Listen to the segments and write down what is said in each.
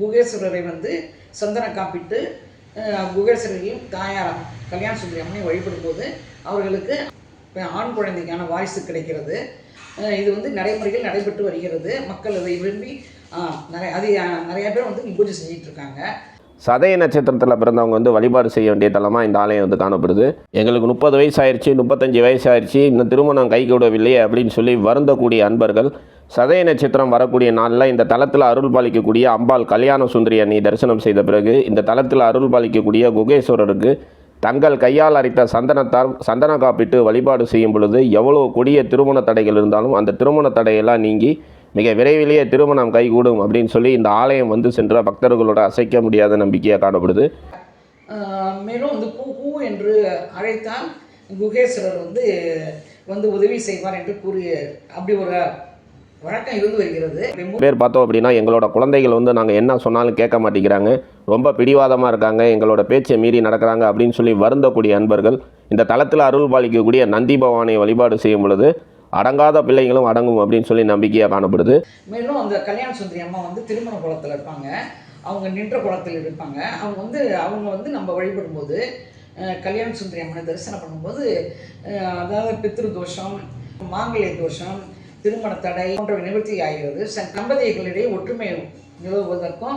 குகேஸ்வரரை வந்து சந்தன காப்பிட்டு குகேஸ்வரரையும் தாயார் கல்யாண சுந்தரி அம்மனை வழிபடும்போது அவர்களுக்கு ஆண் குழந்தைக்கான வாரிசு கிடைக்கிறது. இது வந்து நடைமுறைகள் நடைபெற்று வருகிறது. மக்கள் அதை விரும்பி நிறைய அது நிறைய பேர் வந்து பூஜை செஞ்சிட்டு இருக்காங்க. சதய நட்சத்திரத்தில் பிறந்தவங்க வந்து வழிபாடு செய்ய வேண்டிய தலமாக இந்த ஆலயம் வந்து காணப்படுது. எங்களுக்கு முப்பது வயசு ஆயிடுச்சு முப்பத்தஞ்சு வயசு ஆயிடுச்சு இன்னும் திருமணம் கைகூடவில்லையே அப்படின்னு சொல்லி வருந்தக்கூடிய அன்பர்கள். சதய நட்சத்திரம் வரக்கூடிய நாளில் இந்த தளத்தில் அருள் பாலிக்கக்கூடிய அம்பாள் கல்யாண சுந்தரி அண்ணி தரிசனம் செய்த பிறகு இந்த தளத்தில் அருள் பாலிக்கக்கூடிய குகேஸ்வரருக்கு தங்கள் கையால் அரைத்த சந்தனத்தால் சந்தன காப்பிட்டு வழிபாடு செய்யும் பொழுது எவ்வளோ கொடிய திருமண தடைகள் இருந்தாலும் அந்த திருமண தடையெல்லாம் நீங்கி மிக விரைவிலேயே திருமணம் கைகூடும் அப்படின்னு சொல்லி இந்த ஆலயம் வந்து சென்ற பக்தர்களோட அசைக்க முடியாத நம்பிக்கையாக காணப்படுது. மேலும் வந்து பூ பூ என்று அழைத்தால் குகேஸ்வரர் வந்து வந்து உதவி செய்வார் என்று கூறிய அப்படி ஒரு வழக்கம் இருந்து வருகிறது. பேர் பார்த்தோம் அப்படின்னா எங்களோட குழந்தைகள் வந்து நாங்கள் என்ன சொன்னாலும் கேட்க மாட்டேங்கிறாங்க. ரொம்ப பிடிவாதமாக இருக்காங்க. எங்களோட பேச்சை மீறி நடக்கிறாங்க அப்படின்னு சொல்லி வருந்தக்கூடிய அன்பர்கள் இந்த தளத்தில் அருள் பாலிக்கக்கூடிய நந்தி பவானை வழிபாடு செய்யும் பொழுது அடங்காத பிள்ளைகளும் அடங்கும் அப்படின்னு சொல்லி நம்பிக்கையாக காணப்படுது. மேலும் அந்த கல்யாண சுந்தரி அம்மா வந்து திருமண குளத்தில் இருப்பாங்க. அவங்க நின்ற குளத்தில் இருப்பாங்க. அவங்க வந்து அவங்க வந்து நம்ம வழிபடும்போது கல்யாண சுந்தரி அம்மனை தரிசனம் பண்ணும்போது அதாவது பித்ரு தோஷம் மாங்கல்ய தோஷம் திருமண தடை போன்ற நிவர்த்தி ஆகிறது தம்பதிகளிடையே ஒற்றுமை நிலவுவதற்கும்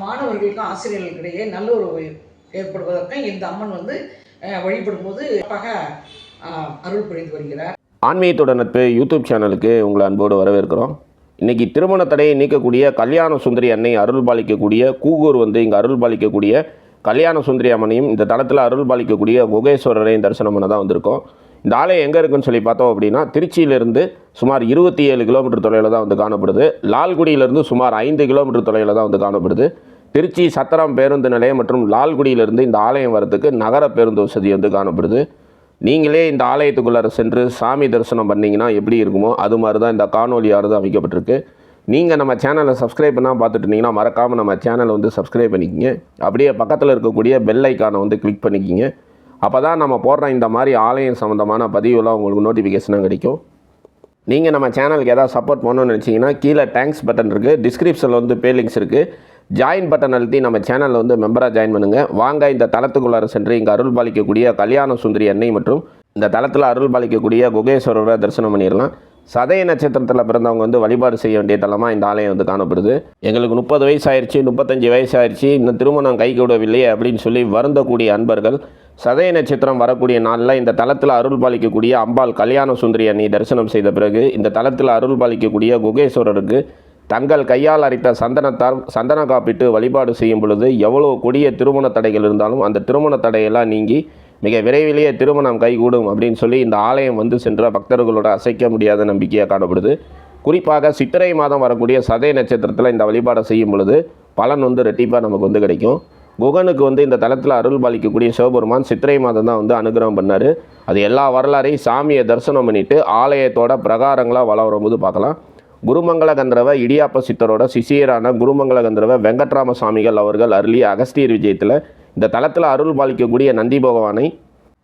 மாணவர்களுக்கும் ஆசிரியர்களுக்கிடையே நல்லுறவு ஏற்படுவதற்கும் இந்த அம்மன் வந்து வழிபடும் போது அருள் புரிந்து வருகிறார். ஆன்மீகத்துடன் நட்பு யூடியூப் சேனலுக்கு உங்களை அன்போடு வரவேற்கிறோம். இன்றைக்கி திருமண தடையை நீக்கக்கூடிய கல்யாண சுந்தரி அன்னை அருள் பாலிக்கக்கூடிய கூகூர் வந்து இங்கே அருள் பாலிக்கக்கூடிய கல்யாண சுந்தரி அம்மனையும் இந்த தளத்தில் அருள் பாலிக்கக்கூடிய குகேஸ்வரரையும் தரிசனம் பண்ண தான் வந்திருக்கோம். இந்த ஆலயம் எங்கே இருக்குன்னு சொல்லி பார்த்தோம் அப்படின்னா திருச்சியிலிருந்து சுமார் இருபத்தி ஏழு கிலோமீட்டர் தொலைவில் தான் வந்து காணப்படுது. லால்குடியிலிருந்து சுமார் ஐந்து கிலோமீட்டர் தொலைவில் தான் வந்து காணப்படுது. திருச்சி சத்திரம் பேருந்து நிலையம் மற்றும் லால்குடியிலிருந்து இந்த ஆலயம் வரத்துக்கு நகர பேருந்து வசதி வந்து காணப்படுது. நீங்களே இந்த ஆலயத்துக்குள்ளார சென்று சாமி தரிசனம் பண்ணிங்கன்னா எப்படி இருக்குமோ அது மாதிரி தான் இந்த காணொலியானது அமைக்கப்பட்டிருக்கு. நீங்கள் நம்ம சேனலை சப்ஸ்கிரைப் பண்ணால் பார்த்துட்டு இருந்தீங்கன்னா மறக்காமல் நம்ம சேனலை வந்து சப்ஸ்கிரைப் பண்ணிக்கிங்க. அப்படியே பக்கத்தில் இருக்கக்கூடிய பெல் ஐக்கானை வந்து கிளிக் பண்ணிக்கிங்க. அப்போ தான் நம்ம போடுற இந்த மாதிரி ஆலயம் சம்மந்தமான பதிவுலாம் உங்களுக்கு நோட்டிஃபிகேஷனாக கிடைக்கும். நீங்கள் நம்ம சேனலுக்கு எதாவது சப்போர்ட் பண்ணணும்னு நினச்சிங்கன்னா கீழே தேங்க்ஸ் பட்டன் இருக்குது டிஸ்கிரிப்ஷனில் வந்து பே லிங்க்ஸ் இருக்குது ஜாயின் பட்டன் அழுத்தி நம்ம சேனலில் வந்து மெம்பராக ஜாயின் பண்ணுங்கள் வாங்க இந்த தளத்துக்குள்ளார சென்று இங்கே அருள் பாலிக்கக்கூடிய கல்யாண சுந்தரி அன்னை மற்றும் இந்த தளத்தில் அருள் பாலிக்கக்கூடிய குகேஸ்வரரை தரிசனம் பண்ணிடலாம். சதய நட்சத்திரத்தில் பிறந்தவங்க வந்து வழிபாடு செய்ய வேண்டிய தலமாக இந்த ஆலயம் வந்து காணப்படுது. எங்களுக்கு முப்பது வயசு ஆயிடுச்சு முப்பத்தஞ்சு வயசு ஆயிடுச்சு இன்னும் திருமணம் கைகூடவில்லையே அப்படின்னு சொல்லி வருந்தக்கூடிய அன்பர்கள் சதய நட்சத்திரம் வரக்கூடிய நாளில் இந்த தளத்தில் அருள் பாலிக்கக்கூடிய அம்பாள் கல்யாண சுந்தரி அண்ணி தரிசனம் செய்த பிறகு இந்த தளத்தில் அருள் பாலிக்கக்கூடிய குகேஸ்வரருக்கு தங்கள் கையால் அரைத்த சந்தனத்தால் சந்தன காப்பிட்டு வழிபாடு செய்யும் பொழுது எவ்வளோ கொடிய திருமண தடைகள் இருந்தாலும் அந்த திருமண தடையெல்லாம் நீங்கி மிக விரைவிலேயே திருமணம் கைகூடும் அப்படின்னு சொல்லி இந்த ஆலயம் வந்து சென்ற பக்தர்களோட அசைக்க முடியாத நம்பிக்கையாக காணப்படுது. குறிப்பாக சித்திரை மாதம் வரக்கூடிய சதய நட்சத்திரத்தில் இந்த வழிபாடை செய்யும் பொழுது பலன் வந்து ரெட்டிப்பாக நமக்கு வந்து கிடைக்கும். குகனுக்கு வந்து இந்த தளத்தில் அருள் பாலிக்கக்கூடிய சிவபெருமான் சித்திரை மாதம் தான் வந்து அனுகிரகம் பண்ணார். அது எல்லா வரலாறையும் சாமியை தரிசனம் பண்ணிவிட்டு ஆலயத்தோட பிரகாரங்களாக வள வரும்போது பார்க்கலாம். குருமங்கள கந்தரவ இடியாப்ப சித்தரோட சிசியரான குருமங்கள கந்தரவ வெங்கட்ராம சாமிகள் அவர்கள் அருளிய அகஸ்தியர் விஜயத்தில் இந்த தளத்தில் அருள் பாலிக்கக்கூடிய நந்தி பகவானை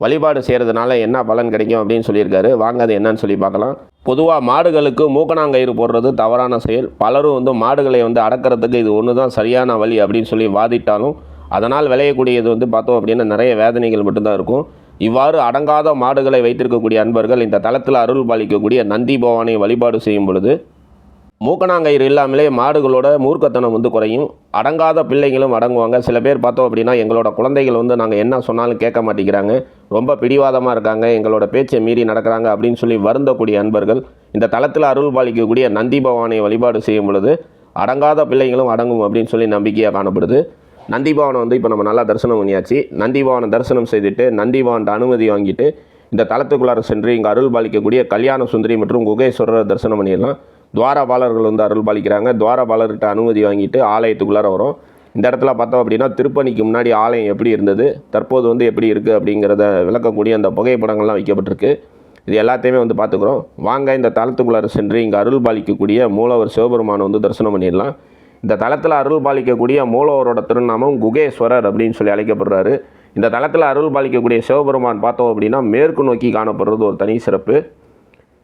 வழிபாடு செய்கிறதுனால என்ன பலன் கிடைக்கும் அப்படின்னு சொல்லியிருக்காரு. வாங்க அது என்னன்னு சொல்லி பார்க்கலாம். பொதுவாக மாடுகளுக்கு மூக்கணாங்கயிறு போடுறது தவறான செயல். பலரும் வந்து மாடுகளை வந்து அடக்கிறதுக்கு இது ஒன்று தான் சரியான வழி அப்படின்னு சொல்லி வாதிட்டாலும் அதனால் விளையக்கூடியது வந்து பார்த்தோம் அப்படின்னா நிறைய வேதனைகள் மட்டும்தான் இருக்கும். இவ்வாறு அடங்காத மாடுகளை வைத்திருக்கக்கூடிய அன்பர்கள் இந்த தளத்தில் அருள் பாலிக்கக்கூடிய நந்தி பவானை வழிபாடு செய்யும் பொழுது மூக்கணாங்கயிறு இல்லாமலே மாடுகளோட மூர்க்கத்தனம் வந்து குறையும். அடங்காத பிள்ளைங்களும் அடங்குவாங்க. சில பேர் பார்த்தோம் அப்படின்னா எங்களோட குழந்தைகள் வந்து நாங்கள் என்ன சொன்னாலும் கேட்க மாட்டேங்கிறாங்க. ரொம்ப பிடிவாதமாக இருக்காங்க. எங்களோட பேச்சை மீறி நடக்கிறாங்க அப்படின்னு சொல்லி வருந்தக்கூடிய அன்பர்கள் இந்த தளத்தில் அருள் பாலிக்கக்கூடிய நந்தி பவானை வழிபாடு செய்யும் பொழுது அடங்காத பிள்ளைங்களும் அடங்கும் அப்படின்னு சொல்லி நம்பிக்கையாக காணப்படுது. நந்தி பவனை வந்து இப்போ நம்ம நல்லா தரிசனம் பண்ணியாச்சு. நந்தி பவனை தரிசனம் செய்துட்டு நந்தி பவன்ட்ட அனுமதி வாங்கிட்டு இந்த தளத்துக்குள்ளார சென்று இங்கே அருள் பாலிக்கக்கூடிய கல்யாண சுந்தரி மற்றும் குகேஸ்வரரை தரிசனம் பண்ணிடலாம். துவாரபாலர்கள் வந்து அருள் பாலிக்கிறாங்க துவாரபாலர்கிட்ட அனுமதி வாங்கிட்டு ஆலயத்துக்குள்ளார வரும். இந்த இடத்துல பார்த்தோம் அப்படின்னா திருப்பணிக்கு முன்னாடி ஆலயம் எப்படி இருந்தது தற்போது வந்து எப்படி இருக்குது அப்படிங்கிறத விளக்கக்கூடிய அந்த புகைப்படங்கள்லாம் வைக்கப்பட்டிருக்கு. இது எல்லாத்தையுமே வந்து பார்த்துக்குறோம். வாங்க இந்த தளத்துக்குள்ளார சென்று இங்கே அருள் பாலிக்கக்கூடிய மூலவர் சிவபெருமானை வந்து தரிசனம் பண்ணிடலாம். இந்த தளத்தில் அருள் பாலிக்கக்கூடிய மூலவரோட திருநாமம் குகேஸ்வரர் அப்படின்னு சொல்லி அழைக்கப்படுறாரு. இந்த தளத்தில் அருள் பாலிக்கக்கூடிய சிவபெருமான் பார்த்தோம் அப்படின்னா மேற்கு நோக்கி காணப்படுறது ஒரு தனி சிறப்பு.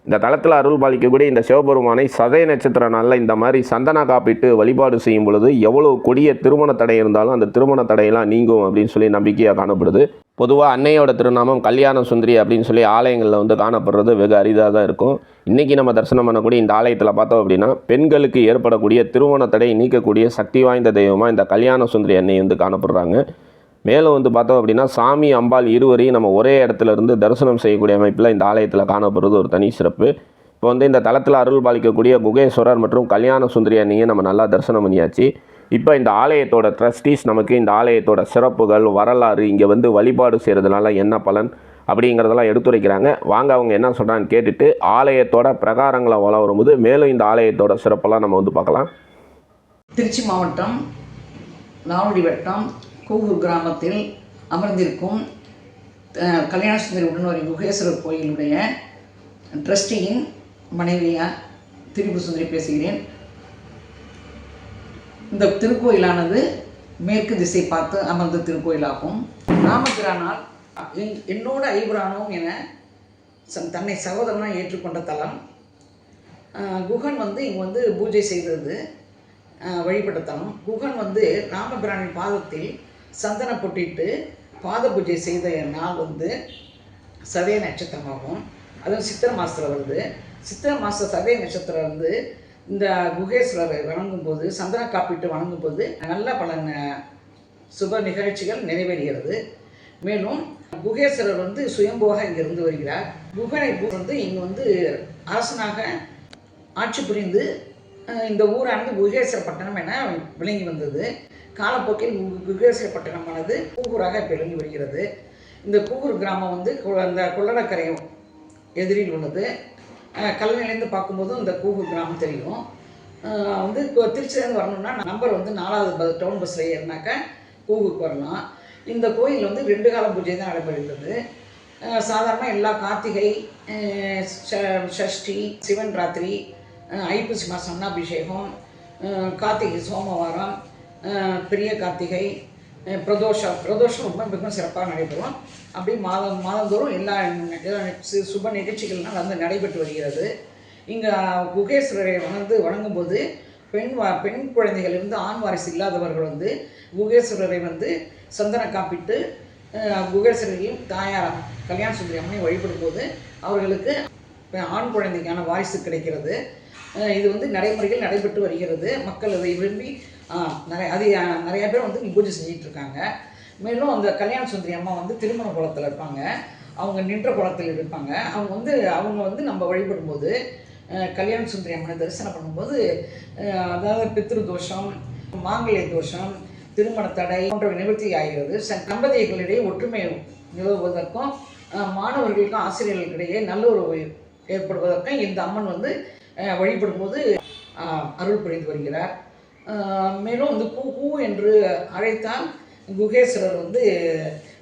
இந்த தளத்தில் அருள் பாலிக்கக்கூடிய இந்த சிவபெருமானை சதய நட்சத்திர நாளில் இந்த மாதிரி சந்தன காப்பிட்டு வழிபாடு செய்யும் பொழுது எவ்வளோ கொடிய திருமண தடை இருந்தாலும் அந்த திருமண தடையெல்லாம் நீங்கும் அப்படின்னு சொல்லி நம்பிக்கையாக காணப்படுது. பொதுவாக அன்னையோட திருநாமம் கல்யாண சுந்தரி அப்படின்னு சொல்லி ஆலயங்களில் வந்து காணப்படுறது வெகு அரிதாக தான் இருக்கும். இன்றைக்கி நம்ம தரிசனம் பண்ணக்கூடிய இந்த ஆலயத்தில் பார்த்தோம் அப்படின்னா பெண்களுக்கு ஏற்படக்கூடிய திருமண தடை நீக்கக்கூடிய சக்தி வாய்ந்த தெய்வமாக இந்த கல்யாண சுந்தரி அன்னை வந்து காணப்படுறாங்க. மேலும் வந்து பார்த்தோம் அப்படின்னா சாமி அம்பாள் இருவரையும் நம்ம ஒரே இடத்துல இருந்து தரிசனம் செய்யக்கூடிய அமைப்பில் இந்த ஆலயத்தில் காணப்படுறது ஒரு தனி சிறப்பு. இப்போ வந்து இந்த தளத்தில் அருள் பாலிக்கக்கூடிய குகேஸ்வரர் மற்றும் கல்யாண சுந்தரி அன்னையை நம்ம நல்லா தரிசனம் பண்ணியாச்சு. இப்போ இந்த ஆலயத்தோட ட்ரஸ்டீஸ் நமக்கு இந்த ஆலயத்தோட சிறப்புகள் வரலாறு இங்கே வந்து வழிபாடு செய்கிறதுனால என்ன பலன் அப்படிங்கிறதெல்லாம் எடுத்துரைக்கிறாங்க. வாங்க அவங்க என்ன சொல்கிறான்னு கேட்டுட்டு ஆலயத்தோட பிரகாரங்களை வள வரும்போது மேலும் இந்த ஆலயத்தோட சிறப்பெல்லாம் நம்ம வந்து பார்க்கலாம். திருச்சி மாவட்டம் நாவடி வட்டம் கூகூர் கிராமத்தில் அமர்ந்திருக்கும் கல்யாண சுந்தரி உடன்வரி குகேஸ்வரர் கோயிலுடைய ட்ரஸ்டியின் மனைவியாக திரிபு சுந்தரி பேசுகிறேன். இந்த திருக்கோயிலானது மேற்கு திசை பார்த்து அமர்ந்த திருக்கோயிலாகும். ராமபிரானால் என் என்னோட ஐபிரானும் என தன்னை சகோதரனாக ஏற்றுக்கொண்ட தலம். குகன் வந்து இங்கே வந்து பூஜை செய்தது வழிபட்ட தலம். குகன் வந்து ராமபிரானின் பாதத்தில் சந்தனம் பொட்டிட்டு பாத பூஜை செய்த நாள் வந்து சதய நட்சத்திரமாகும். அதுவும் சித்திர மாதத்தில் வருது. சித்திர மாத சதய நட்சத்திரம் வந்து இந்த குகேஸ்வரரை வணங்கும்போது சந்தன காப்பீட்டு வணங்கும்போது நல்ல பல சுப நிகழ்ச்சிகள் நிறைவேறுகிறது. மேலும் குகேஸ்வரர் வந்து சுயம்புவாக இங்கிருந்து வருகிறார். குகனை வந்து இங்கே வந்து அரசனாக ஆட்சி புரிந்து இந்த ஊரானது குகேஸ்வர பட்டணம் என விளங்கி வந்தது. காலப்போக்கில் குகேஸ்வர பட்டணமானது கூகூராக இப்போ விளங்கி வருகிறது. இந்த கூகூர் கிராமம் வந்து கு- அந்த கொள்ளடக்கரையும் எதிரில் உள்ளது. அஹ், கல்லணையிலேருந்து இந்த கூகூர் கிராமம் தெரியும். வந்து இப்போ திருச்சியிலேருந்து வரணும்னா நம்பர் வந்து நாலாவது பஸ் டவுன் பஸ்ஸில் ஏறினாக்கா கூகூருக்கு வரலாம். இந்த கோயில் வந்து ரெண்டு கால பூஜை தான் நடைபெறுகிறது. சாதாரண எல்லா கார்த்திகை ச- சஷ்டி சிவன் ராத்திரி ஐப்பசி மாதம் அன்னாபிஷேகம் கார்த்திகை சோமவாரம் பெரிய கார்த்திகை பிரதோஷம். பிரதோஷம் ரொம்ப மிகவும் சிறப்பாக நடைபெறும். அப்படி மாதம் மாதந்தோறும் எல்லா சுப நிகழ்ச்சிகள்லாம் வந்து நடைபெற்று வருகிறது. இங்கே குகேஸ்வரரை வந்து வணங்கும்போது பெண் வா பெண் குழந்தைகள் இருந்து ஆண் வாரிசு இல்லாதவர்கள் வந்து குகேஸ்வரரை வந்து சந்தன காப்பிட்டு குகேஸ்வரரையும் தாயார் கல்யாண சுந்தரி அம்மனை வழிபடும்போது அவர்களுக்கு ஆண் குழந்தைக்கான வாரிசு கிடைக்கிறது. இது வந்து நடைமுறைகள் நடைபெற்று வருகிறது. மக்கள் அதை விரும்பி நிறைய அது நிறைய பேர் வந்து பூஜை செஞ்சிட்டு இருக்காங்க. மேலும் அந்த கல்யாண சுந்தரி அம்மா வந்து திருமண குளத்தில் இருப்பாங்க. அவங்க நின்ற குளத்தில் இருப்பாங்க. அவங்க வந்து அவங்க வந்து நம்ம வழிபடும்போது கல்யாண சுந்தரி அம்மனை தரிசனம் பண்ணும்போது அதாவது பித்ரு தோஷம் மாங்கல்ய தோஷம் திருமண தடை போன்றவை நிவர்த்தி ஆகிறது. தம்பதிகளிடையே ஒற்றுமை நிலவுவதற்கும் மாணவர்களுக்கும் ஆசிரியர்களுக்கிடையே ஒரு ஏற்படுவதற்கும் இந்த அம்மன் வந்து வழிபடும் வழிபடும்போது அருள் புரிந்து வருகிறார். மேலும் வந்து கூ கூ என்று அழைத்தால் குகேஸ்வரர் வந்து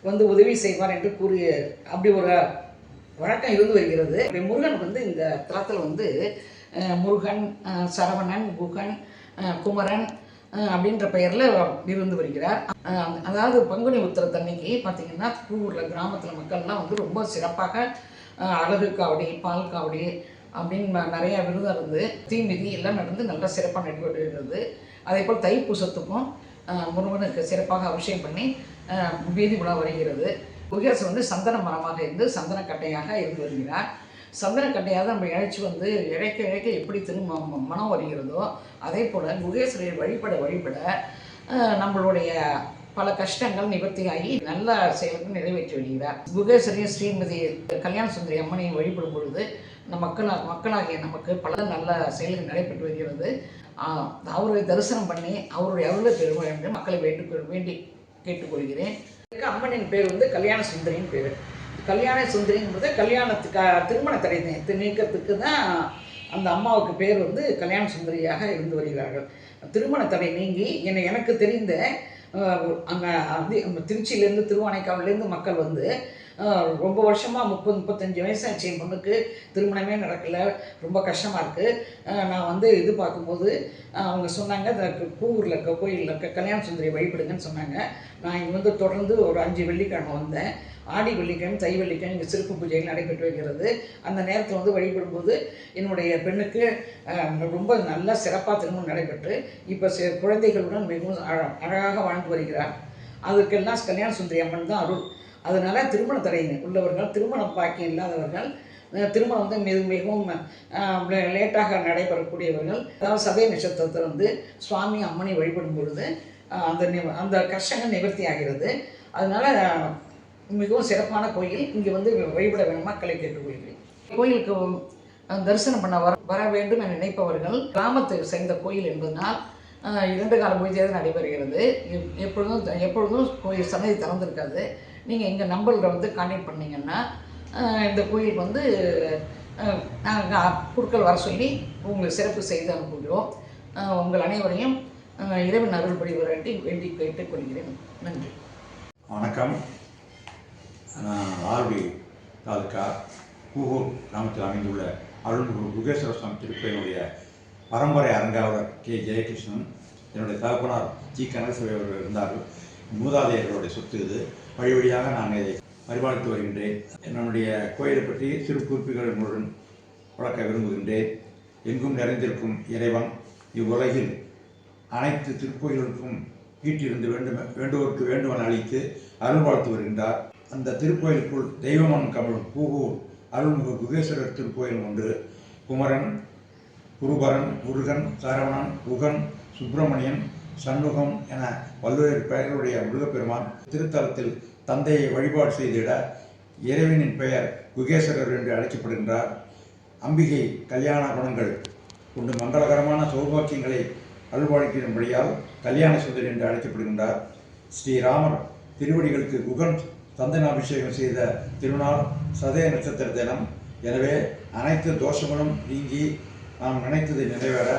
வந்து உதவி செய்வார் என்று கூறி அப்படி ஒரு வழக்கம் இருந்து வருகிறது. முருகன் வந்து இந்த தளத்தில் வந்து முருகன் சரவணன் குகன் குமரன் அப்படின்ற பெயரில் இருந்து வருகிறார். அதாவது பங்குனி உத்திரத்தன்னைக்கு பார்த்தீங்கன்னா கூரில் கிராமத்தில் மக்கள்லாம் வந்து ரொம்ப சிறப்பாக அழகு காவடி பால் காவடி அப்படின்னு நிறைய விருதம் இருந்து தீமிதி எல்லாம் நடந்து நல்லா சிறப்பாக நடைபெறுகிறது அதே போல் தைப்பூசத்துக்கும் முருகனுக்கு சிறப்பாக அபிஷேகம் பண்ணி வீதி உலா வருகிறது. குகேசன் வந்து சந்தன மரமாக இருந்து சந்தன கட்டையாக இருந்து வருகிறார். சந்தன கட்டையாக நம்ம இழைச்சி வந்து இழைக்க இழைக்க எப்படி திரும்ப ம- மனம் வருகிறதோ அதே போல் குகேஸ்வரரை வழிபட வழிபட நம்மளுடைய பல கஷ்டங்கள் நிவர்த்தியாகி நல்ல செயலுக்கு நிறைவேற்றி வருகிறார். குகேஸ்வரையும் ஸ்ரீமதி கல்யாண சுந்தரி அம்மனையும் வழிபடும் பொழுது நம் மக்கள் மக்களாகிய நமக்கு பல நல்ல செயல்கள் நடைபெற்று வருகிறது. அவரை தரிசனம் பண்ணி அவருடைய அருளை பெற என்று மக்களை வேண்டு வேண்டி கேட்டுக்கொள்கிறேன். அம்மனின் பேர் வந்து கல்யாண சுந்தரின் பேர். கல்யாண சுந்தரிங்கிறது கல்யாணத்துக்கு திருமண தடை நீக்கத்துக்கு தான் அந்த அம்மாவுக்கு பேர் வந்து கல்யாண சுந்தரியாக இருந்து வருகிறார்கள். திருமண தடை நீங்கி என்னை எனக்கு தெரிந்த அங்கே திருச்சியிலேருந்து திருவானைக்காவிலேருந்து மக்கள் வந்து ரொம்ப வருஷமாக முப்பது முப்பத்தஞ்சு வயசாச்சு என் பொண்ணுக்கு திருமணமே நடக்கலை. ரொம்ப கஷ்டமாக இருக்குது நான் வந்து இது பார்க்கும்போது அவங்க சொன்னாங்க இந்த கூவூரில் இருக்க கோயிலில் இருக்க கல்யாண சுந்தரி வழிபடுங்கன்னு சொன்னாங்க. நான் இங்கே வந்து தொடர்ந்து ஒரு அஞ்சு வெள்ளிக்கிழமை வந்தேன். ஆடி வெள்ளிக்கிழமை தை வெள்ளிக்கிழமை இங்கே சிறப்பு பூஜைகள் நடைபெற்று வருகிறது அந்த நேரத்தில் வந்து வழிபடும்போது என்னுடைய பெண்ணுக்கு ரொம்ப நல்ல சிறப்பாக திருமணம் நடைபெற்று இப்போ சே குழந்தைகளுடன் மிகவும் அழ- அழகாக வாழ்ந்து வருகிறார். அதுக்கெல்லாம் கல்யாண சுந்தரி அம்மன் தான் அருள். அதனால் திருமண தடையினை உள்ளவர்கள் திருமண பாக்கியம் இல்லாதவர்கள் திருமணம் வந்து மிக மிகவும் லேட்டாக நடைபெறக்கூடியவர்கள் அதாவது சதய நட்சத்திரத்தில் வந்து சுவாமி அம்மனை வழிபடும் பொழுது அந்த அந்த கஷ்டங்கள் நிவர்த்தி ஆகிறது. அதனால் மிகவும் சிறப்பான கோயில். இங்கே வந்து வழிபட வேணும் மக்களை கேட்டுக்கொள்கிறேன். கோயிலுக்கு தரிசனம் பண்ண வர வர வேண்டும் என நினைப்பவர்கள் கிராமத்தை சேர்ந்த கோயில் என்பதனால் இரண்டு கால பூஜை நடைபெறுகிறது. எப்- எப்பொழுதும் எப்பொழுதும் கோயில் சன்னதி திறந்திருக்காது. நீங்கள் எங்கள் நம்பரில் வந்து கான்டாக்ட் பண்ணிங்கன்னா இந்த கோயிலுக்கு வந்து நாங்கள் குழுக்கள் வர சொல்லி உங்களுக்கு சிறப்பு செய்து அனுப்புகிறோம். உங்கள் அனைவரையும் அஹ், இறைவன் அருள்படி வேண்டி கேட்டுக் கொள்கிறேன். நன்றி. வணக்கம். நான் ஆர்வி தாலுக்கா கூகூர் கிராமத்தில் அமைந்துள்ள அருள்மிகு குகேஸ்வர சுவாமி திருப்பதியினுடைய பரம்பரை அரங்காவலர் கே. ஜெயகிருஷ்ணன் என்னுடைய தகப்பனார் ஜி. கனகசபை அவர்கள் இருந்தார்கள். மூதாதையர்களுடைய சொத்து இது. வழி வழியாக நான் இதை பரிபாலித்து வருகின்றேன். என்னுடைய கோயிலை பற்றி சிறு குறிப்புகள் உங்களுடன் வளர்க்க விரும்புகின்றேன். எங்கும் நிறைந்திருக்கும் இறைவன் இவ்வுலகில் அனைத்து திருக்கோயில்களுக்கும் வீட்டிலிருந்து வேண்டும் வேண்டுவோருக்கு வேண்டுமென அளித்து அருள் வாழ்த்து வருகின்றார். அந்த திருக்கோயிலுக்குள் தெய்வமன் கமலும் பூகூர் அருள்மிகு குகேஸ்வரர் திருக்கோயில் ஒன்று குமரன் குருபரன் முருகன் சரவணன் குகன் சுப்பிரமணியன் சண்முகம் என பல்வேறு பெயர்களுடைய முருகப்பெருமான் திருத்தலத்தில் தந்தையை வழிபாடு செய்திட இறைவனின் பெயர் குகேஸ்வரர் என்று அழைக்கப்படுகின்றார். அம்பிகை கல்யாண குணங்கள் கொண்டு மங்களகரமான சௌபாக்கியங்களை அருள்வாழ்க்கின்படியால் கல்யாண சுந்தர் என்று அழைக்கப்படுகின்றார். ஸ்ரீராமர் திருவடிகளுக்கு குகன் சந்தனாபிஷேகம் செய்த திருநாள் சதய நட்சத்திர தினம். எனவே அனைத்து தோஷங்களும் நீங்கி நாம் நினைத்தது நிறைவேற.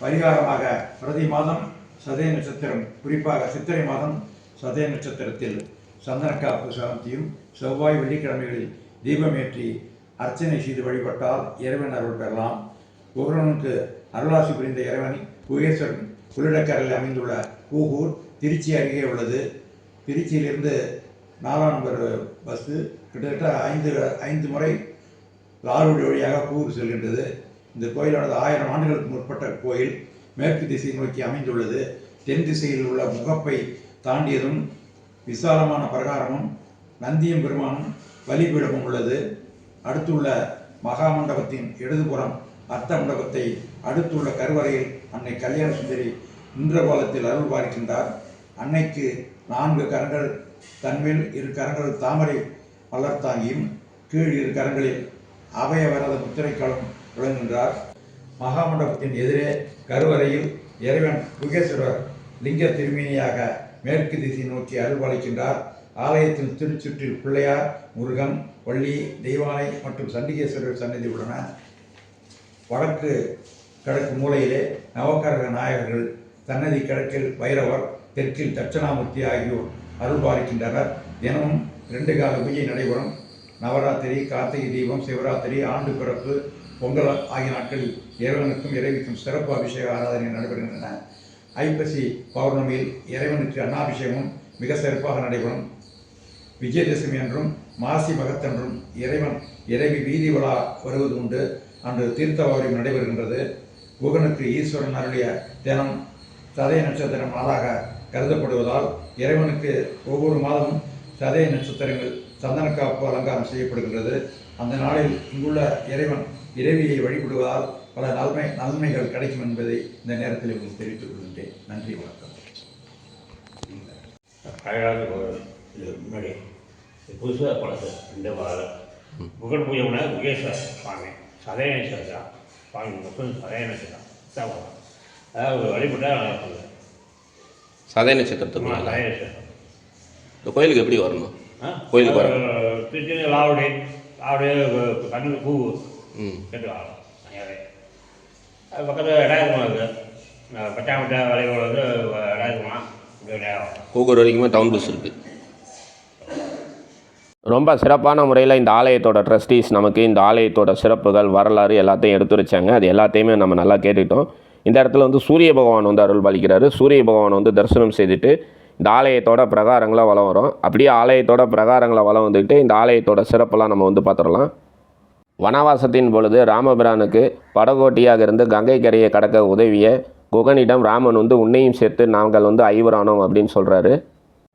பரிகாரமாக பிரதி மாதம் சதய நட்சத்திரம் குறிப்பாக சித்திரை மாதம் சதய நட்சத்திரத்தில் சந்தனக்காப்பு சாந்தியும் செவ்வாய் வெள்ளிக்கிழமைகளில் தீபமேற்றி அர்ச்சனை செய்து வழிபட்டால் இறைவன் அருள் பெறலாம். குகரனுக்கு அருளாசி புரிந்த இறைவன் குகேஸ்வரன் கொள்ளிடக்கரையில் அமைந்துள்ள கூகூர் திருச்சி அருகே உள்ளது. திருச்சியிலிருந்து நாலாம் நம்பர் பஸ்ஸு கிட்டத்தட்ட ஐந்து ஐந்து முறை லால்குடி வழியாக கூர் செல்கின்றது. இந்த கோயிலானது ஆயிரம் ஆண்டுகளுக்கு முற்பட்ட கோயில். மேற்கு திசை நோக்கி அமைந்துள்ளது. தென் திசையில் உள்ள முகப்பை தாண்டியதும் விசாலமான பிரகாரமும் நந்தியம் பெருமானும் பலிபீடமும் உள்ளது. அடுத்துள்ள மகா மண்டபத்தின் இடதுபுறம் அர்த்த மண்டபத்தை அடுத்துள்ள கருவறையில் அன்னை கல்யாண சுந்தரி நின்ற கோலத்தில் அருள் பார்க்கின்றார் அன்னைக்கு நான்கு கரங்கள் தன்மேல் இரு கரங்கள் தாமரை மலர் தாங்கியும் கீழ் இரு கரங்களில் அபயவரத முத்திரைக்களும் விளங்குகின்றார். மகாமண்டபத்தின் எதிரே கருவறையில் இறைவன் குகேஸ்வரர் லிங்க திருமேனியாக மேற்கு திசை நோக்கி அருள்பாலிக்கின்றார். ஆலயத்தில் திருச்சுற்றில் பிள்ளையார் முருகன் வள்ளி தெய்வானை மற்றும் சண்டிகேஸ்வரர் சன்னதி உள்ளன. வடக்கு கிழக்கு மூலையிலே நவக்கரக நாயகர்கள் சன்னதி கிழக்கில் பைரவர் தெற்கில் தட்சணாமூர்த்தி ஆகியோர் அருள்பாலிக்கின்றனர். தினமும் இரண்டு கால பூஜை நடைபெறும். நவராத்திரி கார்த்திகை தீபம் சிவராத்திரி ஆண்டு பிறப்பு பொங்கல் ஆகிய நாட்களில் இறைவனுக்கும் இறைவிக்கும் சிறப்பு அபிஷேக ஆராதனை நடைபெறுகின்றன. ஐப்பசி பௌர்ணமியில் இறைவனுக்கு அன்னாபிஷேகமும் மிக சிறப்பாக நடைபெறும். விஜயதசமி அன்றும் மாசி மகத்தன்றும் இறைவன் இறைவி வீதி விழா வருவது உண்டு. அன்று தீர்த்தவாரியம் நடைபெறுகின்றது. குகனுக்கு ஈஸ்வரன் அருளிய தினம் சதய நட்சத்திரம் நாளாக கருதப்படுவதால் இறைவனுக்கு ஒவ்வொரு மாதமும் சதய நட்சத்திரங்கள் சந்தனக்காப்பு அலங்காரம் செய்யப்படுகின்றது. அந்த நாளில் இங்குள்ள இறைவன் இறைவியை வழிபடுவதால் பல நன்மை நன்மைகள் கிடைக்கும் என்பதை இந்த நேரத்தில் உங்களுக்கு தெரிவித்துக் கொள்கின்றேன். நன்றி வணக்கம். அழகாக முன்னாடி புதுசாக பழசு இந்த பாலம் புகழ் பூஜை பண்ண முகேஸ்வர் சுவாமி சதயநேஸ்வரா சுவாமி முகம் சதயநேஸ்வரா தான். வரும் அதாவது வழிபட்டால் நல்லா இருக்கும் சதய நட்சத்திரத்துக்குள்ள சதயநேஸ்வரம் இந்த கோயிலுக்கு எப்படி வரணும்? ஆ கோயிலுக்கு வர திருச்சி லாவடி லாவடி கண்ணு பூ ம் கேட்டு அது பக்கத்தில் இடாயகுமா இருக்குது பச்சாமட்டை வளைவு வந்து இடாயகுமா இங்கே வரைக்குமே டவுன் பஸ் இருக்குது ரொம்ப சிறப்பான முறையில் இந்த ஆலயத்தோட ட்ரஸ்டீஸ் நமக்கு இந்த ஆலயத்தோட சிறப்புகள் வரலாறு எல்லாத்தையும் எடுத்துரைச்சாங்க. அது எல்லாத்தையுமே நம்ம நல்லா கேட்டுக்கிட்டோம். இந்த இடத்துல வந்து சூரிய பகவான் வந்து அருள் பாலிக்கிறாரு சூரிய பகவான் வந்து தரிசனம் செய்துட்டு இந்த ஆலயத்தோட பிரகாரங்களை வலம் வரும். அப்படியே ஆலயத்தோட பிரகாரங்களை வலம் வந்துக்கிட்டு இந்த ஆலயத்தோட சிறப்பெல்லாம் நம்ம வந்து பார்த்துடலாம். வனவாசத்தின் பொழுது ராமபிரானுக்கு படகோட்டியாக இருந்து கங்கை கரையை கடக்க உதவிய குகனிடம் ராமன் வந்து உன்னையும் சேர்த்து நாங்கள் வந்து ஐவரானோம் அப்படின்னு சொல்கிறாரு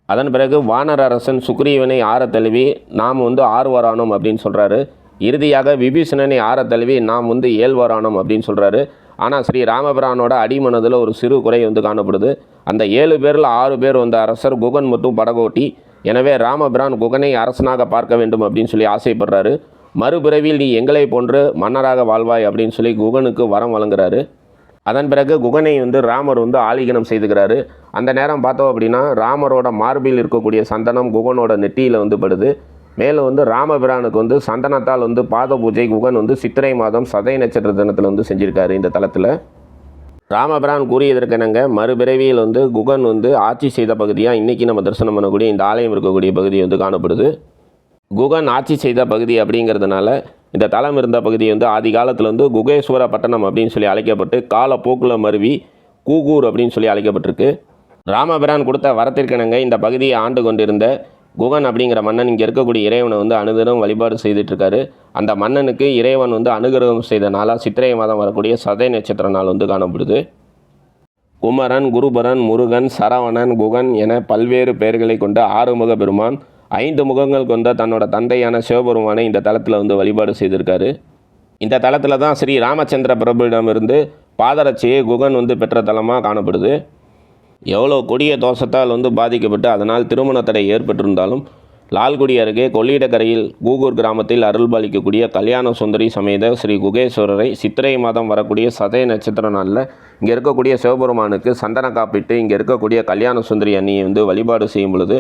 அதன் பிறகு வானர் அரசன் சுக்ரீவனை ஆற தழுவி நாம் வந்து ஆறுவரானோம் அப்படின்னு சொல்கிறாரு இறுதியாக விபீஷணனை ஆற தழுவி நாம் வந்து ஏழ்வரானோம் அப்படின்னு சொல்கிறாரு ஆனால் ஸ்ரீ ராமபிரானோட அடிமனதில் ஒரு சிறு குறை வந்து காணப்படுது. அந்த ஏழு பேரில் ஆறு பேர் வந்த அரசர் குகன் மற்றும் படகோட்டி. எனவே ராமபிரான் குகனை அரசனாக பார்க்க வேண்டும் அப்படின்னு சொல்லி ஆசைப்படுறாரு. மறுபிறவியில் நீ எங்களை போன்று மன்னராக வாழ்வாய் அப்படின்னு சொல்லி குகனுக்கு வரம் வழங்குறாரு. அதன் பிறகு குகனை வந்து ராமர் வந்து ஆலிங்கனம் செய்துக்கிறாரு அந்த நேரம் பார்த்தோம் அப்படின்னா ராமரோட மார்பில் இருக்கக்கூடிய சந்தனம் குகனோட நெற்றியில் வந்து படுது. மேலும் வந்து ராமபிரானுக்கு வந்து சந்தனத்தால் வந்து பாத பூஜை குகன் வந்து சித்திரை மாதம் சதய நட்சத்திர தினத்தில் வந்து செஞ்சுருக்காரு இந்த தளத்தில் ராமபிரான் கூறியதற்கெனங்க மறுபிறவியில் வந்து குகன் வந்து ஆட்சி செய்த பகுதியாக இன்றைக்கி நம்ம தரிசனம் பண்ணக்கூடிய இந்த ஆலயம் இருக்கக்கூடிய பகுதி வந்து காணப்படுது. குகன் ஆட்சி செய்த பகுதி அப்படிங்கிறதுனால இந்த தலம் இருந்த பகுதி வந்து ஆதி காலத்தில் வந்து குகேஸ்வர பட்டணம் அப்படின்னு சொல்லி அழைக்கப்பட்டு காலப்போக்கில் மருவி கூகூர் அப்படின்னு சொல்லி அழைக்கப்பட்டிருக்கு. ராமபிரான் கொடுத்த வரத்திற்கிணங்க இந்த பகுதியை ஆண்டு கொண்டிருந்த குகன் அப்படிங்கிற மன்னன் இங்கே இருக்கக்கூடிய இறைவனை வந்து அனுதினம் வழிபாடு செய்துட்டுருக்காரு அந்த மன்னனுக்கு இறைவன் வந்து அனுகிரகம் செய்த நாளாக சித்திரை மாதம் வரக்கூடிய சதய நட்சத்திர நாள் வந்து காணப்படுது. குமரன் குருபரன் முருகன் சரவணன் குகன் என பல்வேறு பெயர்களை கொண்ட ஆறுமுக பெருமான் ஐந்து முகங்கள் கொண்ட தன்னோட தந்தையான சிவபெருமானை இந்த தளத்தில் வந்து வழிபாடு செய்திருக்காரு. இந்த தளத்தில் தான் ஸ்ரீ ராமச்சந்திர பிரபுவிடமிருந்து பாதரட்சியை குகன் வந்து பெற்ற தலமாக காணப்படுது. எவ்வளோ கொடிய தோஷத்தால் வந்து பாதிக்கப்பட்டு அதனால் திருமண தடை ஏற்பட்டிருந்தாலும் லால்குடி அருகே கொள்ளிடக்கரையில் கூகூர் கிராமத்தில் அருள்பாலிக்கக்கூடிய கல்யாண சுந்தரி சமேத ஸ்ரீ குகேஸ்வரரை சித்திரை மாதம் வரக்கூடிய சதய நட்சத்திர நாளில் இங்கே இருக்கக்கூடிய சிவபெருமானுக்கு சந்தன காப்பிட்டு இங்கே இருக்கக்கூடிய கல்யாண சுந்தரி அண்ணியை வந்து வழிபாடு செய்யும் பொழுது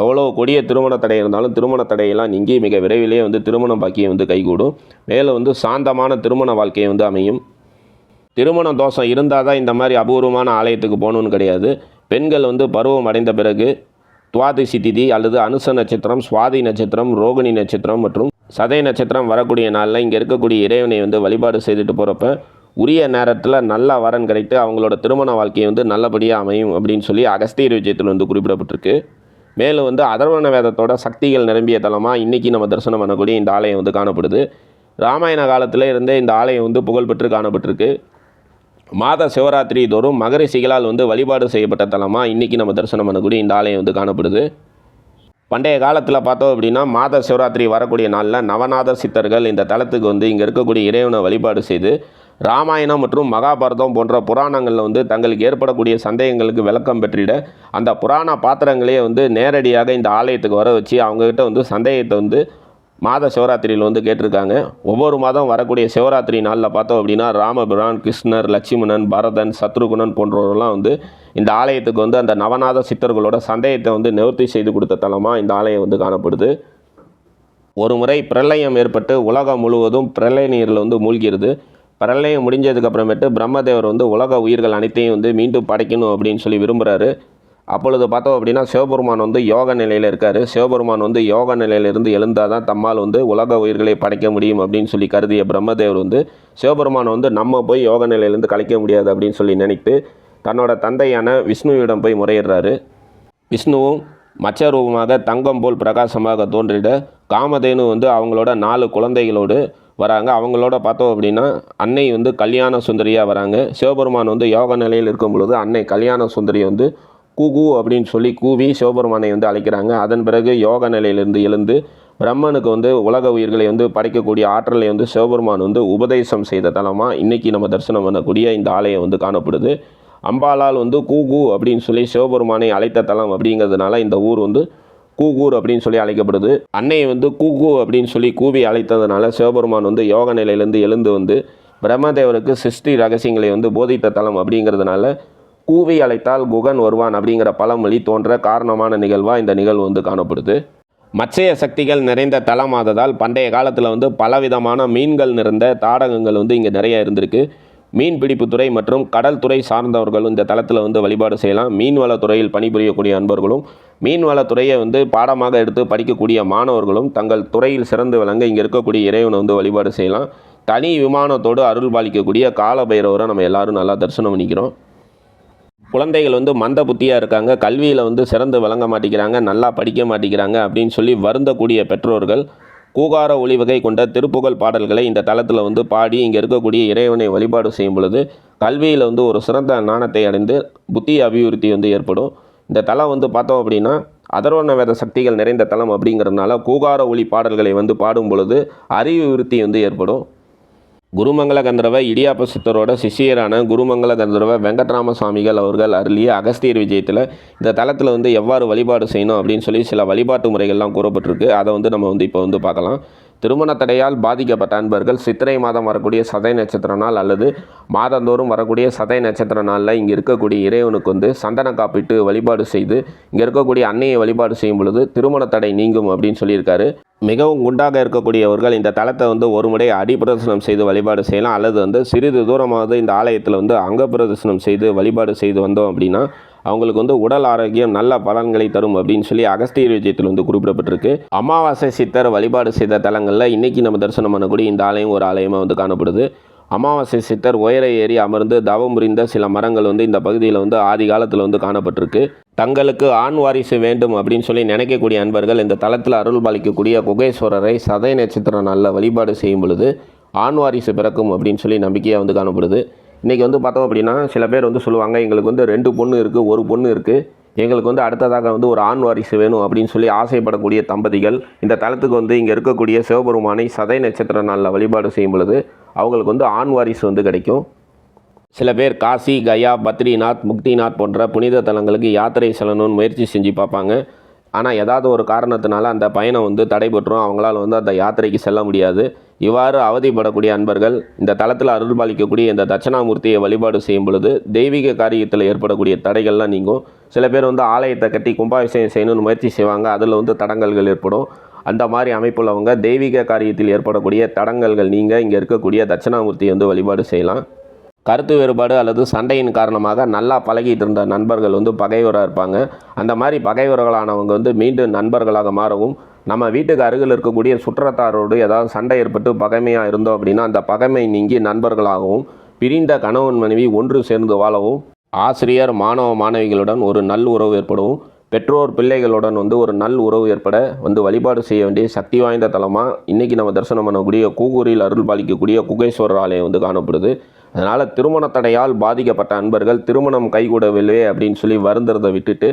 எவ்வளோ கொடிய திருமண தடை இருந்தாலும் திருமண தடையெல்லாம் நீங்கி மிக விரைவிலே வந்து திருமணம் பாக்கியை வந்து கைகூடும். மேலே வந்து சாந்தமான திருமண வாழ்க்கையை வந்து அமையும். திருமண தோஷம் இருந்தால் தான் இந்த மாதிரி அபூர்வமான ஆலயத்துக்கு போகணுன்னு கிடையாது. பெண்கள் வந்து பருவம் அடைந்த பிறகு துவாதிசி திதி அல்லது அனுச நட்சத்திரம் சுவாதி நட்சத்திரம் ரோகிணி நட்சத்திரம் மற்றும் சதய நட்சத்திரம் வரக்கூடிய நாளில் இங்கே இருக்கக்கூடிய இறைவனை வந்து வழிபாடு செய்துட்டு போகிறப்ப உரிய நேரத்தில் நல்ல வரன் கிடைத்து அவங்களோட திருமண வாழ்க்கையை வந்து நல்லபடியாக அமையும் அப்படின்னு சொல்லி அகஸ்தியர் விஜயத்தில் வந்து குறிப்பிடப்பட்டிருக்கு. மேலும் வந்து அதர்வண வேதத்தோட சக்திகள் நிரம்பிய தலமாக இன்றைக்கி நம்ம தரிசனம் பண்ணக்கூடிய இந்த ஆலயம் வந்து காணப்படுது. ராமாயண காலத்தில் இருந்தே இந்த ஆலயம் வந்து புகழ்பெற்று காணப்பட்டிருக்கு. மாத சிவராத்திரி தோறும் மகரிஷிகளால் வந்து வழிபாடு செய்யப்பட்ட தலமாக இன்றைக்கி நம்ம தரிசனம் பண்ணக்கூடிய இந்த ஆலயம் வந்து காணப்படுது. பண்டைய காலத்தில் பார்த்தோம் அப்படின்னா மாத சிவராத்திரி வரக்கூடிய நாளில் நவநாத சித்தர்கள் இந்த தலத்துக்கு வந்து இங்கே இருக்கக்கூடிய இறைவனை வழிபாடு செய்து ராமாயணம் மற்றும் மகாபாரதம் போன்ற புராணங்களில் வந்து தங்களுக்கு ஏற்படக்கூடிய சந்தேகங்களுக்கு விளக்கம் பெற்றிட அந்த புராண பாத்திரங்களே வந்து நேரடியாக இந்த ஆலயத்துக்கு வர வச்சு அவங்கக்கிட்ட வந்து சந்தேகத்தை வந்து மாத சிவராத்திரியில் வந்து கேட்டிருக்காங்க. ஒவ்வொரு மாதம் வரக்கூடிய சிவராத்திரி நாளில் பார்த்தோம் அப்படின்னா ராமபிரான் கிருஷ்ணர் லட்சுமணன் பரதன் சத்ருகுணன் போன்றவர்கள்லாம் வந்து இந்த ஆலயத்துக்கு வந்து அந்த நவநாத சித்தர்களோட சந்தேகத்தை வந்து நிவர்த்தி செய்து கொடுத்த தலமாக இந்த ஆலயம் வந்து காணப்படுது. ஒரு முறை பிரளயம் ஏற்பட்டு உலகம் முழுவதும் பிரளய நீரில் வந்து மூழ்கிறது. பிரளயம் முடிஞ்சதுக்கப்புறமேட்டு பிரம்மதேவர் வந்து உலக உயிர்கள் அனைத்தையும் வந்து மீண்டும் படைக்கணும் அப்படின்னு சொல்லி விரும்புகிறாரு அப்பொழுது பார்த்தோம் அப்படின்னா சிவபெருமான் வந்து யோக நிலையில் இருக்கார். சிவபெருமான் வந்து யோக நிலையிலிருந்து எழுந்தால் தான் தம்மால் வந்து உலக உயிர்களை படைக்க முடியும் அப்படின்னு சொல்லி கருதிய பிரம்மதேவர் வந்து சிவபெருமான் வந்து நம்ம போய் யோக நிலையிலேருந்து கலைக்க முடியாது அப்படின்னு சொல்லி நினைத்து தன்னோட தந்தையான விஷ்ணுவிடம் போய் முறையிடுறாரு. விஷ்ணுவும் மச்ச ரூபமாக தங்கம் போல் பிரகாசமாக தோன்றிட காமதேனு வந்து அவங்களோட நாலு குழந்தைகளோடு வராங்க. அவங்களோட பார்த்தோம் அப்படின்னா அன்னை வந்து கல்யாண சுந்தரியாக வராங்க. சிவபெருமான் வந்து யோக நிலையில் இருக்கும் பொழுது அன்னை கல்யாண சுந்தரி வந்து கூகு அப்படின்னு சொல்லி கூவி சிவபெருமானை வந்து அழைக்கிறாங்க. அதன் பிறகு யோக நிலையிலிருந்து எழுந்து பிரம்மனுக்கு வந்து உலக உயிர்களை வந்து படைக்கக்கூடிய ஆற்றலை வந்து சிவபெருமான் வந்து உபதேசம் செய்த தலமாக இன்றைக்கி நம்ம தரிசனம் பண்ணக்கூடிய இந்த ஆலயம் வந்து காணப்படுது. அம்பாலால் வந்து கூகு அப்படின்னு சொல்லி சிவபெருமானை அழைத்த தலம் அப்படிங்கிறதுனால இந்த ஊர் வந்து கூகூர் அப்படின்னு சொல்லி அழைக்கப்படுது. அன்னையை வந்து கூகு அப்படின்னு சொல்லி கூவி அழைத்ததுனால சிவபெருமான் வந்து யோக நிலையிலேருந்து எழுந்து வந்து பிரம்மதேவருக்கு சிருஷ்டி ரகசியங்களை வந்து போதித்த தலம் அப்படிங்கிறதுனால கூவி அழைத்தால் குகன் வருவான் அப்படிங்கிற பழமொழி தோன்ற காரணமான நிகழ்வாக இந்த நிகழ்வு வந்து காணப்படுது. மச்சைய சக்திகள் நிறைந்த தலமாததால் பண்டைய காலத்தில் வந்து பலவிதமான மீன்கள் நிறைந்த தாடகங்கள் வந்து இங்கே நிறைய இருந்திருக்கு. மீன் பிடிப்புத்துறை மற்றும் கடல் துறை சார்ந்தவர்களும் இந்த தளத்தில் வந்து வழிபாடு செய்யலாம். மீன்வளத்துறையில் பணிபுரியக்கூடிய அன்பர்களும் மீன்வளத்துறையை வந்து பாடமாக எடுத்து படிக்கக்கூடிய மாணவர்களும் தங்கள் துறையில் சிறந்து விளங்க இங்கே இருக்கக்கூடிய இறைவனை வந்து வழிபாடு செய்யலாம். தனி விமானத்தோடு அருள் பாலிக்கக்கூடிய காலபைரவரை நம்ம எல்லாரும் நல்லா தரிசனம் பண்ணிக்கிறோம். குழந்தைகள் வந்து மந்த புத்தியாக இருக்காங்க கல்வியில் வந்து சிறந்து விளங்க மாட்டேங்கிறாங்க நல்லா படிக்க மாட்டேங்கிறாங்க அப்படின்னு சொல்லி வருந்தக்கூடிய பெற்றோர்கள் கூகார ஒளிவகை கொண்ட திருப்புகழ் பாடல்களை இந்த தளத்தில் வந்து பாடி இங்கே இருக்கக்கூடிய இறைவனை வழிபாடு செய்யும் பொழுது கல்வியில் வந்து ஒரு சிறந்த நாணத்தை அடைந்து புத்தி அபிவிருத்தி வந்து ஏற்படும். இந்த தலம் வந்து பார்த்தோம் அப்படின்னா அதர்வண வேத சக்திகள் நிறைந்த தலம் அப்படிங்கிறதுனால கூகார ஒளி பாடல்களை வந்து பாடும் பொழுது அறிவு விருத்தி வந்து ஏற்படும். குருமங்கல கந்தரவ இடியாப்ப சித்தரோட சிஷியரான குருமங்கல கந்தரவ வெங்கட்ராம சுவாமிகள் அவர்கள் அருளிய அகஸ்தியர் விஜயத்தில் இந்த தளத்தில் வந்து எவ்வாறு வழிபாடு செய்யணும் அப்படின்னு சொல்லி சில வழிபாட்டு முறைகள்லாம் கூறப்பட்டிருக்கு. அதை வந்து நம்ம வந்து இப்போ வந்து பார்க்கலாம். திருமண தடையால் பாதிக்கப்பட்ட அன்பர்கள் சித்திரை மாதம் வரக்கூடிய சதை நட்சத்திர நாள் அல்லது மாதந்தோறும் வரக்கூடிய சதை நட்சத்திர நாளில் இங்கே இருக்கக்கூடிய இறைவனுக்கு வந்து சந்தன காப்பிட்டு வழிபாடு செய்து இங்கே இருக்கக்கூடிய அன்னையை வழிபாடு செய்யும் பொழுது திருமண தடை நீங்கும் அப்படின்னு சொல்லியிருக்காரு. மிகவும் குண்டாக இருக்கக்கூடியவர்கள் இந்த தலத்தை வந்து ஒரு முறை அடிப்பிரதர்சனம் செய்து வழிபாடு செய்யலாம். அல்லது வந்து சிறிது தூரமாவது இந்த ஆலயத்தில் வந்து அங்க பிரதர்சனம் செய்து வழிபாடு செய்து வந்தோம் அப்படின்னா அவங்களுக்கு வந்து உடல் ஆரோக்கியம் நல்ல பலன்களை தரும் அப்படின்னு சொல்லி அகஸ்தியர் விஜயத்தில் வந்து குறிப்பிடப்பட்டிருக்கு. அமாவாசை சித்தர் வழிபாடு செய்த தலங்களில் இன்றைக்கி நம்ம தரிசனம் பண்ணக்கூடிய இந்த ஆலயம் ஒரு ஆலயமாக வந்து காணப்படுது. அமாவாசை சித்தர் உயர ஏறி அமர்ந்து தவம் புரிந்த சில மரங்கள் வந்து இந்த பகுதியில் வந்து ஆதி காலத்தில் வந்து காணப்பட்டிருக்கு. தங்களுக்கு ஆண் வாரிசு வேண்டும் அப்படின்னு சொல்லி நினைக்கக்கூடிய அன்பர்கள் இந்த தலத்தில் அருள் பாலிக்கக்கூடிய குகேஸ்வரரை சதய நட்சத்திர நாளில் வழிபாடு செய்யும் பொழுது ஆண் வாரிசு பிறக்கும் அப்படின்னு சொல்லி நம்பிக்கையாக வந்து காணப்படுது. இன்றைக்கி வந்து பார்த்தோம் அப்படின்னா சில பேர் வந்து சொல்லுவாங்க எங்களுக்கு வந்து ரெண்டு பொண்ணு இருக்குது ஒரு பொண்ணு இருக்குது எங்களுக்கு வந்து அடுத்ததாக வந்து ஒரு ஆண் வாரிசு வேணும் அப்படின்னு சொல்லி ஆசைப்படக்கூடிய தம்பதிகள் இந்த தலத்துக்கு வந்து இங்கே இருக்கக்கூடிய சிவபெருமானை சதை நட்சத்திர நாளில் வழிபாடு செய்யும் பொழுது அவங்களுக்கு வந்து ஆண் வாரிசு வந்து கிடைக்கும். சில பேர் காசி கயா பத்ரிநாத் முக்திநாத் போன்ற புனித தலங்களுக்கு யாத்திரை செல்லணும்னு முயற்சி செஞ்சு பார்ப்பாங்க. ஆனால் ஏதாவது ஒரு காரணத்தினால அந்த பயணம் வந்து தடைபட்டுரும். அவங்களால் வந்து அந்த யாத்திரைக்கு செல்ல முடியாது. இவ்வாறு அவதிப்படக்கூடிய அன்பர்கள் இந்த தளத்தில் அருள்பாலிக்கக்கூடிய இந்த தட்சணாமூர்த்தியை வழிபாடு செய்யும் பொழுது தெய்வீக காரியத்தில் ஏற்படக்கூடிய தடைகள்லாம் நீங்கும். சில பேர் வந்து ஆலயத்தை கட்டி கும்பாபிஷேகம் செய்யணும்னு முயற்சி செய்வாங்க. அதில் வந்து தடங்கல்கள் ஏற்படும். அந்த மாதிரி அமைப்புள்ளவங்க தெய்வீக காரியத்தில் ஏற்படக்கூடிய தடங்கல்கள் நீங்கள் இங்கே இருக்கக்கூடிய தட்சணாமூர்த்தியை வந்து வழிபாடு செய்யலாம். கருத்து வேறுபாடு அல்லது சண்டையின் காரணமாக நல்லா பழகிட்டு இருந்த நண்பர்கள் வந்து பகைவராக இருப்பாங்க. அந்த மாதிரி பகைவர்களானவங்க வந்து மீண்டும் நண்பர்களாக மாறவும் நம்ம வீட்டுக்கு அருகில் இருக்கக்கூடிய சுற்றத்தாரோடு ஏதாவது சண்டை ஏற்பட்டு பகைமையாக இருந்தோம் அப்படின்னா அந்த பகைமை நீங்கி நண்பர்களாகவும் பிரிந்த கணவன் மனைவி ஒன்று சேர்ந்து வாழவும் ஆசிரியர் மாணவ மாணவிகளுடன் ஒரு நல் உறவு ஏற்படவும் பெற்றோர் பிள்ளைகளுடன் வந்து ஒரு நல் உறவு ஏற்பட வந்து வழிபாடு செய்ய வேண்டிய சக்தி வாய்ந்த தலமாக இன்றைக்கி நம்ம தரிசனம் பண்ணக்கூடிய கூகூரில் அருள் பாலிக்கக்கூடிய குகேஸ்வரர் ஆலயம் வந்து காணப்படுது. அதனால் திருமண தடையால் பாதிக்கப்பட்ட அன்பர்கள் திருமணம் கைகூடவில்லை அப்படின்னு சொல்லி வருந்துறதை விட்டுட்டு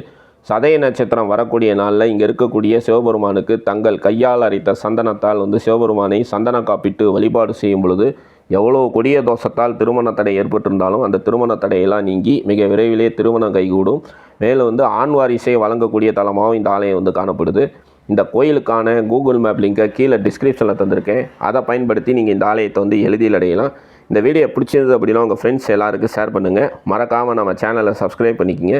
சதய நட்சத்திரம் வரக்கூடிய நாளில் இங்கே இருக்கக்கூடிய சிவபெருமானுக்கு தங்கள் கையால் அரைத்த சந்தனத்தால் வந்து சிவபெருமானை சந்தன காப்பிட்டு வழிபாடு செய்யும் பொழுது எவ்வளோ கொடிய தோஷத்தால் திருமண தடை ஏற்பட்டிருந்தாலும் அந்த திருமண தடையெல்லாம் நீங்கி மிக விரைவிலே திருமணம் கைகூடும். மேலும் வந்து ஆண் வாரிசை வழங்கக்கூடிய தலமாகவும் இந்த ஆலயம் வந்து காணப்படுது. இந்த கோயிலுக்கான கூகுள் மேப் லிங்கை கீழே டிஸ்கிரிப்ஷனில் தந்திருக்கேன். அதை பயன்படுத்தி நீங்கள் இந்த ஆலயத்தை வந்து எளிதில் அடையலாம். இந்த வீடியோ பிடிச்சிருந்தது அப்படின்னா உங்கள் ஃப்ரெண்ட்ஸ் எல்லாருக்கும் ஷேர் பண்ணுங்கள் மறக்காமல் நம்ம சேனலை சப்ஸ்கிரைப் பண்ணிக்கங்க.